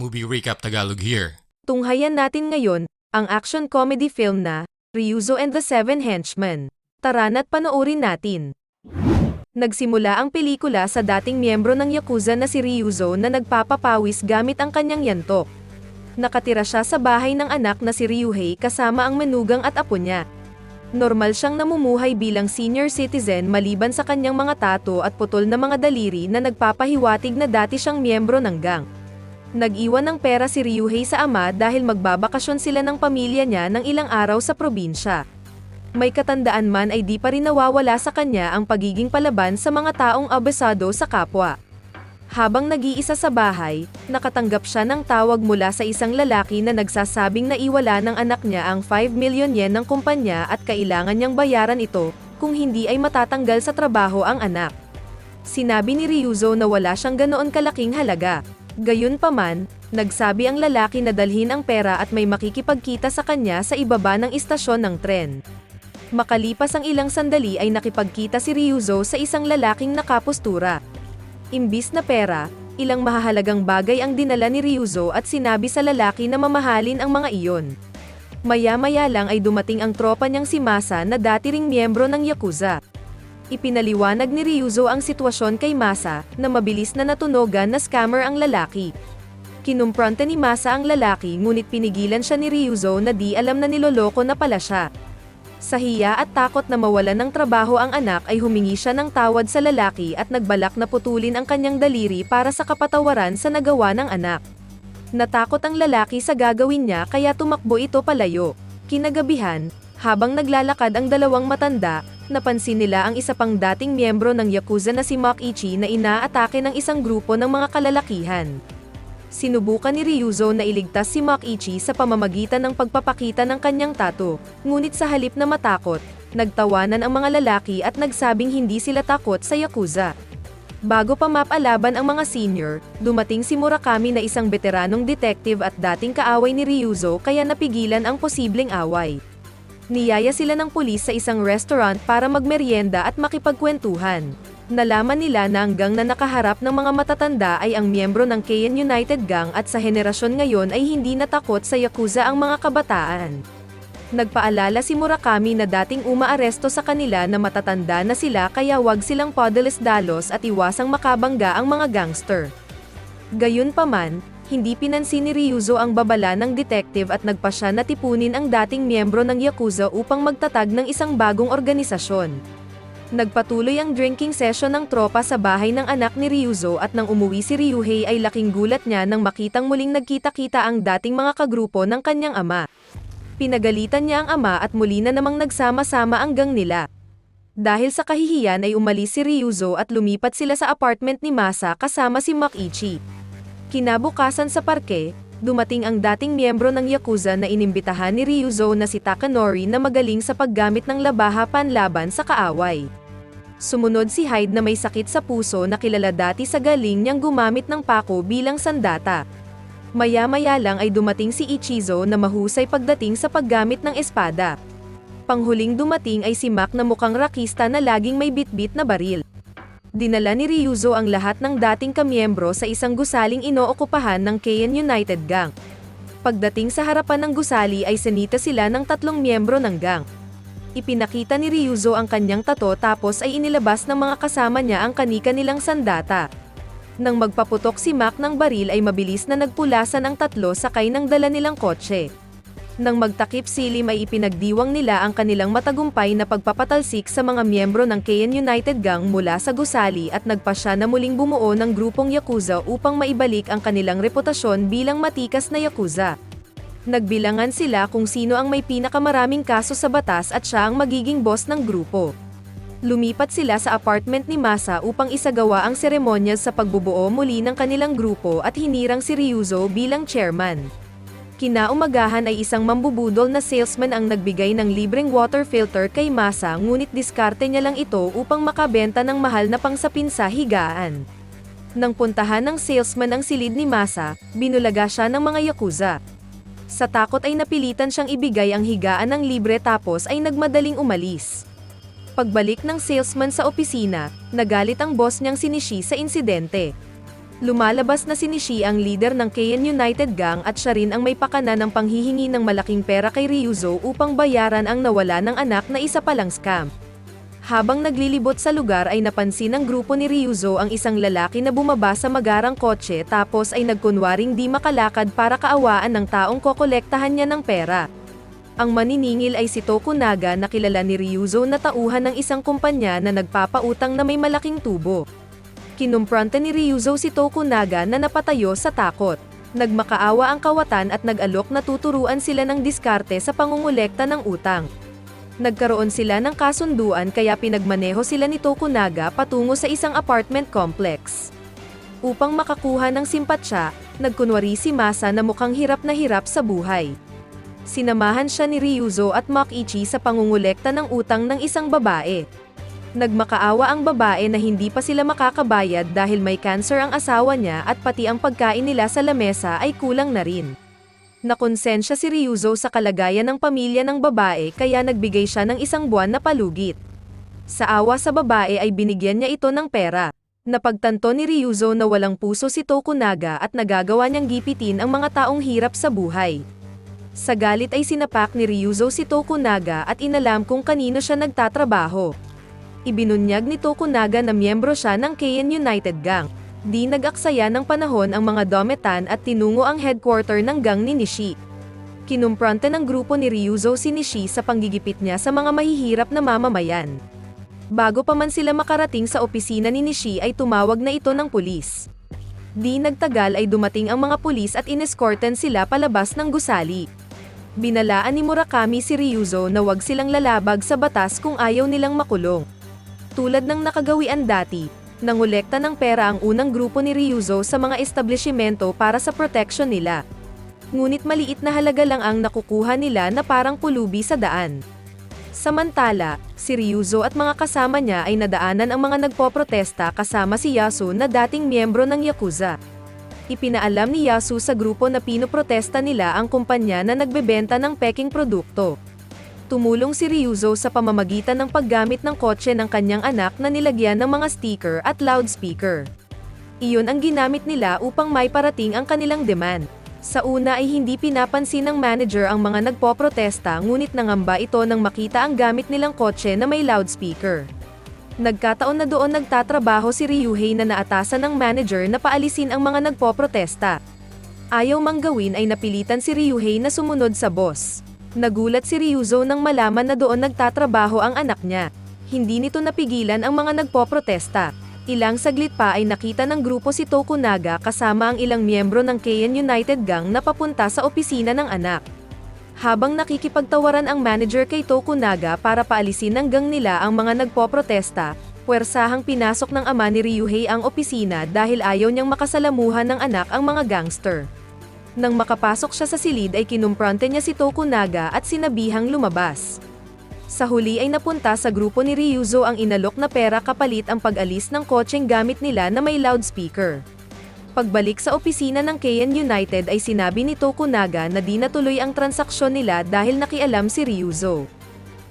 Movie Recap Tagalog here. Tunghayan natin ngayon, ang action comedy film na, Ryuzo and the Seven Henchmen. Tara na't panoorin natin. Nagsimula ang pelikula sa dating miyembro ng Yakuza na si Ryuzo na nagpapapawis gamit ang kanyang yantok. Nakatira siya sa bahay ng anak na si Ryuhei kasama ang manugang at apo niya. Normal siyang namumuhay bilang senior citizen maliban sa kanyang mga tato at putol na mga daliri na nagpapahiwatig na dati siyang miyembro ng gang. Nag-iwan ng pera si Ryuhei sa ama dahil magbabakasyon sila ng pamilya niya ng ilang araw sa probinsya. May katandaan man ay di pa rin nawawala sa kanya ang pagiging palaban sa mga taong abesado sa kapwa. Habang nag-iisa sa bahay, nakatanggap siya ng tawag mula sa isang lalaki na nagsasabing naiwala ng anak niya ang 5 million yen ng kumpanya at kailangan niyang bayaran ito, kung hindi ay matatanggal sa trabaho ang anak. Sinabi ni Ryuzo na wala siyang ganoon kalaking halaga. Gayunpaman, nagsabi ang lalaki na dalhin ang pera at may makikipagkita sa kanya sa ibaba ng istasyon ng tren. Makalipas ang ilang sandali ay nakipagkita si Ryuzo sa isang lalaking nakapustura. Imbis na pera, ilang mahahalagang bagay ang dinala ni Ryuzo at sinabi sa lalaki na mamahalin ang mga iyon. Maya-maya lang ay dumating ang tropa niyang si Masa na dati ring miyembro ng Yakuza. Ipinaliwanag ni Ryuzo ang sitwasyon kay Masa, na mabilis na natunogan na scammer ang lalaki. Kinumpronte ni Masa ang lalaki ngunit pinigilan siya ni Ryuzo na di alam na niloloko na pala siya. Sa hiya at takot na mawalan ng trabaho ang anak ay humingi siya ng tawad sa lalaki at nagbalak na putulin ang kanyang daliri para sa kapatawaran sa nagawa ng anak. Natakot ang lalaki sa gagawin niya kaya tumakbo ito palayo. Kinagabihan, habang naglalakad ang dalawang matanda, napansin nila ang isa pang dating miyembro ng Yakuza na si Makichi na inaatake ng isang grupo ng mga kalalakihan. Sinubukan ni Ryuzo na iligtas si Makichi sa pamamagitan ng pagpapakita ng kanyang tato, ngunit sa halip na matakot, nagtawanan ang mga lalaki at nagsabing hindi sila takot sa Yakuza. Bago pa mapalaban ang mga senior, dumating si Murakami na isang veteranong detective at dating kaaway ni Ryuzo kaya napigilan ang posibleng away. Niyaya sila ng pulis sa isang restaurant para magmeryenda at makipagkwentuhan. Nalaman nila na hanggang na nakaharap ng mga matatanda ay ang miyembro ng Kayan United Gang at sa henerasyon ngayon ay hindi natakot sa Yakuza ang mga kabataan. Nagpaalala si Murakami na dating umaaresto sa kanila na matatanda na sila kaya wag silang podeles dalos at iwasang makabangga ang mga gangster. Gayunpaman, hindi pinansin ni Ryuzo ang babala ng detective at nagpa siya na tipunin ang dating miyembro ng Yakuza upang magtatag ng isang bagong organisasyon. Nagpatuloy ang drinking session ng tropa sa bahay ng anak ni Ryuzo at nang umuwi si Ryuhei ay laking gulat niya nang makitang muling nagkita-kita ang dating mga kagrupo ng kanyang ama. Pinagalitan niya ang ama at muli na namang nagsama-sama ang gang nila. Dahil sa kahihiyan ay umalis si Ryuzo at lumipat sila sa apartment ni Masa kasama si Makichi. Kinabukasan sa parke, dumating ang dating miyembro ng Yakuza na inimbitahan ni Ryuzo na si Takanori na magaling sa paggamit ng labaha panlaban sa kaaway. Sumunod si Hyde na may sakit sa puso na kilala dati sa galing niyang gumamit ng pako bilang sandata. Maya-maya lang ay dumating si Ichizo na mahusay pagdating sa paggamit ng espada. Panghuling dumating ay si Mac na mukhang rakista na laging may bitbit na baril. Dinala ni Ryuzo ang lahat ng dating kamiyembro sa isang gusaling inookupahan ng Kayan United Gang. Pagdating sa harapan ng gusali ay sanita sila ng tatlong miyembro ng gang. Ipinakita ni Ryuzo ang kanyang tato tapos ay inilabas ng mga kasama niya ang kanika nilang sandata. Nang magpaputok si Mac ng baril ay mabilis na nagpulasan ang tatlo sakay ng dala nilang kotse. Nang magtakip silim ay ipinagdiwang nila ang kanilang matagumpay na pagpapatalsik sa mga miyembro ng Kayan United Gang mula sa gusali at nagpasya na muling bumuo ng grupong Yakuza upang maibalik ang kanilang reputasyon bilang matikas na Yakuza. Nagbilangan sila kung sino ang may pinakamaraming kaso sa batas at siya ang magiging boss ng grupo. Lumipat sila sa apartment ni Masa upang isagawa ang seremonyas sa pagbubuo muli ng kanilang grupo at hinirang si Ryuzo bilang chairman. Kinaumagahan ay isang mambubudol na salesman ang nagbigay ng libreng water filter kay Masa ngunit diskarte niya lang ito upang makabenta ng mahal na pangsapin sa higaan. Nang puntahan ng salesman ang silid ni Masa, binulaga siya ng mga yakuza. Sa takot ay napilitan siyang ibigay ang higaan ng libre tapos ay nagmadaling umalis. Pagbalik ng salesman sa opisina, nagalit ang boss niyang si Nishi sa insidente. Lumalabas na si Nishi ang leader ng KN United Gang at siya rin ang may pakana ng panghihingi ng malaking pera kay Ryuzo upang bayaran ang nawala ng anak na isa palang scam. Habang naglilibot sa lugar ay napansin ng grupo ni Ryuzo ang isang lalaki na bumaba sa magarang kotse tapos ay nagkunwaring di makalakad para kaawaan ng taong kokolektahan niya ng pera. Ang maniningil ay si Tokunaga na kilala ni Ryuzo na tauhan ng isang kumpanya na nagpapautang na may malaking tubo. Kinumpranta ni Ryuzo si Tokunaga na napatayo sa takot. Nagmakaawa ang kawatan at nag-alok na tuturuan sila ng diskarte sa pangungulekta ng utang. Nagkaroon sila ng kasunduan kaya pinagmaneho sila ni Tokunaga patungo sa isang apartment complex. Upang makakuha ng simpatsya, nagkunwari si Masa na mukhang hirap na hirap sa buhay. Sinamahan siya ni Ryuzo at Makichi sa pangungulekta ng utang ng isang babae. Nagmakaawa ang babae na hindi pa sila makakabayad dahil may cancer ang asawa niya at pati ang pagkain nila sa lamesa ay kulang na rin. Nakonsensya si Ryuzo sa kalagayan ng pamilya ng babae kaya nagbigay siya ng isang buwan na palugit. Sa awa sa babae ay binigyan niya ito ng pera. Napagtanto ni Ryuzo na walang puso si Tokunaga at nagagawa niyang gipitin ang mga taong hirap sa buhay. Sa galit ay sinapak ni Ryuzo si Tokunaga at inalam kung kanino siya nagtatrabaho. Ibinunyag ni Tokunaga na miyembro siya ng KN United Gang. Di nag-aksaya ng panahon ang mga dometan at tinungo ang headquarter ng gang ni Nishi. Kinumpronta ng grupo ni Ryuzo si Nishi sa panggigipit niya sa mga mahihirap na mamamayan. Bago pa man sila makarating sa opisina ni Nishi ay tumawag na ito ng pulis. Di nagtagal ay dumating ang mga pulis at inescorten sila palabas ng gusali. Binalaan ni Murakami si Ryuzo na wag silang lalabag sa batas kung ayaw nilang makulong. Tulad ng nakagawian dati, nangolekta ng pera ang unang grupo ni Ryuzo sa mga establishmento para sa protection nila. Ngunit maliit na halaga lang ang nakukuha nila na parang pulubi sa daan. Samantala, si Ryuzo at mga kasama niya ay nadaanan ang mga nagpoprotesta kasama si Yasu na dating miyembro ng Yakuza. Ipinaalam ni Yasu sa grupo na pinoprotesta nila ang kumpanya na nagbebenta ng peking produkto tumulong si Ryuzo sa pamamagitan ng paggamit ng kotse ng kanyang anak na nilagyan ng mga sticker at loudspeaker. Iyon ang ginamit nila upang may parating ang kanilang demand. Sa una ay hindi pinapansin ng manager ang mga nagpoprotesta ngunit nangamba ito nang makita ang gamit nilang kotse na may loudspeaker. Nagkataon na doon nagtatrabaho si Ryuhei na naatasan ng manager na paalisin ang mga nagpoprotesta. Ayaw mang gawin ay napilitan si Ryuhei na sumunod sa boss. Nagulat si Ryuzo nang malaman na doon nagtatrabaho ang anak niya. Hindi nito napigilan ang mga nagpoprotesta. Ilang saglit pa ay nakita ng grupo si Tokunaga kasama ang ilang miyembro ng KN United Gang na papunta sa opisina ng anak. Habang nakikipagtawaran ang manager kay Tokunaga para paalisin ng gang nila ang mga nagpoprotesta, puwersahang pinasok ng ama ni Ryuhei ang opisina dahil ayaw niyang makasalamuhan ng anak ang mga gangster. Nang makapasok siya sa silid ay kinumpronte niya si Tokunaga at sinabihang lumabas. Sa huli ay napunta sa grupo ni Ryuzo ang inalok na pera kapalit ang pag-alis ng kotseng gamit nila na may loudspeaker. Pagbalik sa opisina ng KN United ay sinabi ni Tokunaga na di natuloy ang transaksyon nila dahil nakialam si Ryuzo.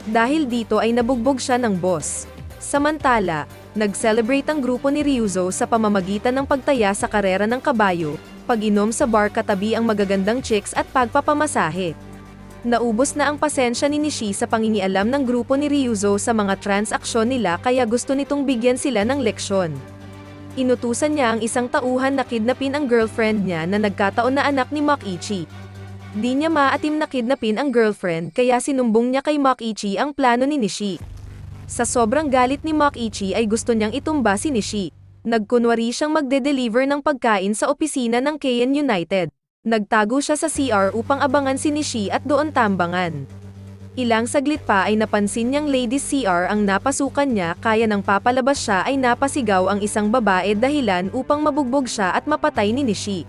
Dahil dito ay nabugbog siya ng boss. Samantala, nag-celebrate ang grupo ni Ryuzo sa pamamagitan ng pagtaya sa karera ng kabayo, pag-inom sa bar katabi ang magagandang chicks at pagpapamasahe. Naubos na ang pasensya ni Nishi sa pangingialam ng grupo ni Ryuzo sa mga transaksyon nila kaya gusto nitong bigyan sila ng leksyon. Inutusan niya ang isang tauhan na kidnapin ang girlfriend niya na nagkataon na anak ni Makichi. Di niya maatim na kidnapin ang girlfriend kaya sinumbong niya kay Makichi ang plano ni Nishi. Sa sobrang galit ni Makichi ay gusto niyang itumba si Nishi. Nagkunwari siyang magde-deliver ng pagkain sa opisina ng KN United. Nagtago siya sa CR upang abangan si Nishi at doon tambangan. Ilang saglit pa ay napansin niyang ladies CR ang napasukan niya kaya nang papalabas siya ay napasigaw ang isang babae dahilan upang mabugbog siya at mapatay ni Nishi.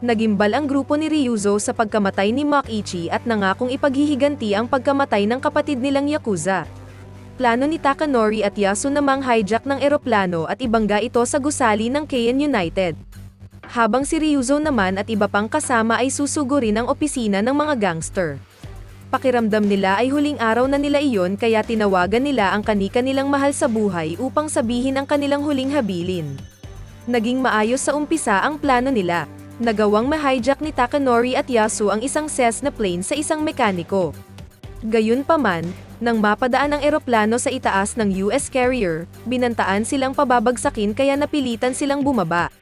Nagimbal ang grupo ni Ryuzo sa pagkamatay ni Makichi at nangakong ipaghihiganti ang pagkamatay ng kapatid nilang Yakuza plano ni Takanori at Yasu namang hijack ng eroplano at ibangga ito sa gusali ng KN United. Habang si Ryuzo naman at iba pang kasama ay susugurin ang opisina ng mga gangster. Pakiramdam nila ay huling araw na nila iyon kaya tinawagan nila ang kanika nilang mahal sa buhay upang sabihin ang kanilang huling habilin. Naging maayos sa umpisa ang plano nila. Nagawang ma-hijack ni Takanori at Yasu ang isang Cessna plane sa isang mekaniko. Gayunpaman, nang mapadaan ang eroplano sa itaas ng US carrier, binantaan silang pababagsakin kaya napilitan silang bumaba.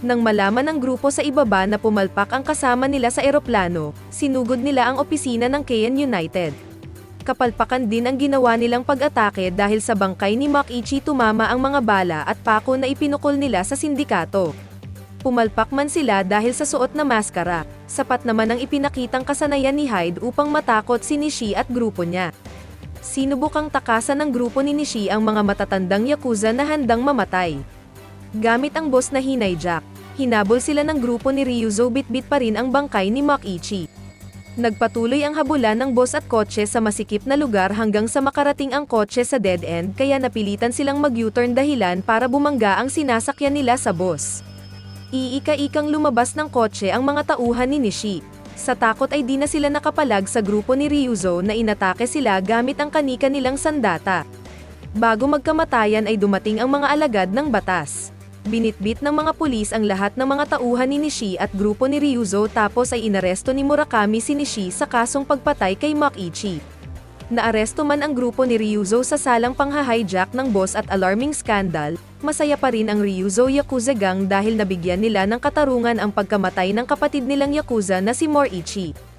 Nang malaman ng grupo sa ibaba na pumalpak ang kasama nila sa eroplano, sinugod nila ang opisina ng KN United. Kapalpakan din ang ginawa nilang pag-atake dahil sa bangkay ni Makichi tumama ang mga bala at pako na ipinukol nila sa sindikato. Pumalpak man sila dahil sa suot na maskara, sapat naman ang ipinakitang kasanayan ni Hyde upang matakot si Nishi at grupo niya. Sinubukang takasan ng grupo ni Nishi ang mga matatandang yakuza na handang mamatay. Gamit ang boss na hinayjack, hinabol sila ng grupo ni Ryuzo bitbit pa rin ang bangkay ni Makichi. Nagpatuloy ang habulan ng boss at kotse sa masikip na lugar hanggang sa makarating ang kotse sa dead end kaya napilitan silang mag-U-turn dahilan para bumangga ang sinasakyan nila sa boss. Iika-ikang lumabas ng kotse ang mga tauhan ni Nishi. Sa takot ay di na sila nakapalag sa grupo ni Ryuzo na inatake sila gamit ang kanika nilang sandata. Bago magkamatayan ay dumating ang mga alagad ng batas. Binitbit ng mga pulis ang lahat ng mga tauhan ni Nishi at grupo ni Ryuzo tapos ay inaresto ni Murakami si Nishi sa kasong pagpatay kay Makichi. Naaresto man ang grupo ni Ryuzo sa salang pangha-hijack ng boss at alarming scandal, masaya pa rin ang Ryuzo Yakuza Gang dahil nabigyan nila ng katarungan ang pagkamatay ng kapatid nilang Yakuza na si Moriichi.